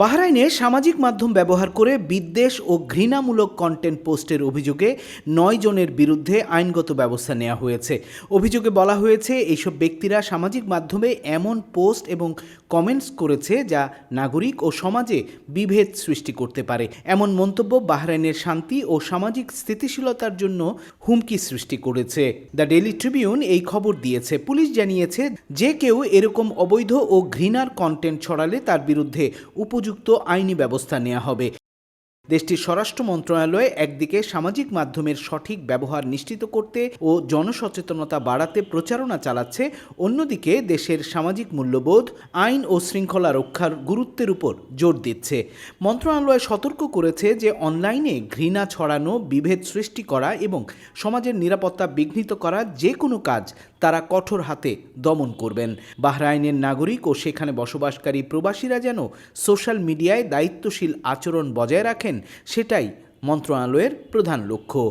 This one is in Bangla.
বাহরাইনে সামাজিক মাধ্যম ব্যবহার করে বিদ্বেষ ও ঘৃণামূলক কন্টেন্ট পোস্টের অভিযোগে নয় জনের বিরুদ্ধে আইনগত ব্যবস্থা নেওয়া হয়েছে। অভিযোগে বলা হয়েছে এইসব ব্যক্তিরা সামাজিক মাধ্যমে এমন পোস্ট এবং কমেন্টস করেছে যা নাগরিক ও সমাজে বিভেদ সৃষ্টি করতে পারে। এমন মন্তব্য বাহরাইনের শান্তি ও সামাজিক স্থিতিশীলতার জন্য হুমকি সৃষ্টি করেছে। দ্য ডেলি ট্রিবিউন এই খবর দিয়েছে। পুলিশ জানিয়েছে, যে কেউ এরকম অবৈধ ও ঘৃণার কন্টেন্ট ছড়ালে তার বিরুদ্ধে উপযুক্ত আইনি ব্যবস্থা নেওয়া হবে। দেশটির স্বরাষ্ট্র মন্ত্রণালয় একদিকে সামাজিক মাধ্যমের সঠিক ব্যবহার নিশ্চিত করতে ও জনসচেতনতা বাড়াতে প্রচারণা চালাচ্ছে, অন্যদিকে দেশের সামাজিক মূল্যবোধ, আইন ও শৃঙ্খলা রক্ষার গুরুত্বের উপর জোর দিচ্ছে। মন্ত্রণালয় সতর্ক করেছে যে অনলাইনে ঘৃণা ছড়ানো, বিভেদ সৃষ্টি করা এবং সমাজের নিরাপত্তা বিঘ্নিত করা যে কোনো কাজ তারা কঠোর হাতে দমন করবেন। বাহরাইনের নাগরিক ও সেখানে বসবাসকারী প্রবাসীরা যেন সোশ্যাল মিডিয়ায় দায়িত্বশীল আচরণ বজায় রাখেন সেটাই মন্ত্রণালয়ের প্রধান লক্ষ্য।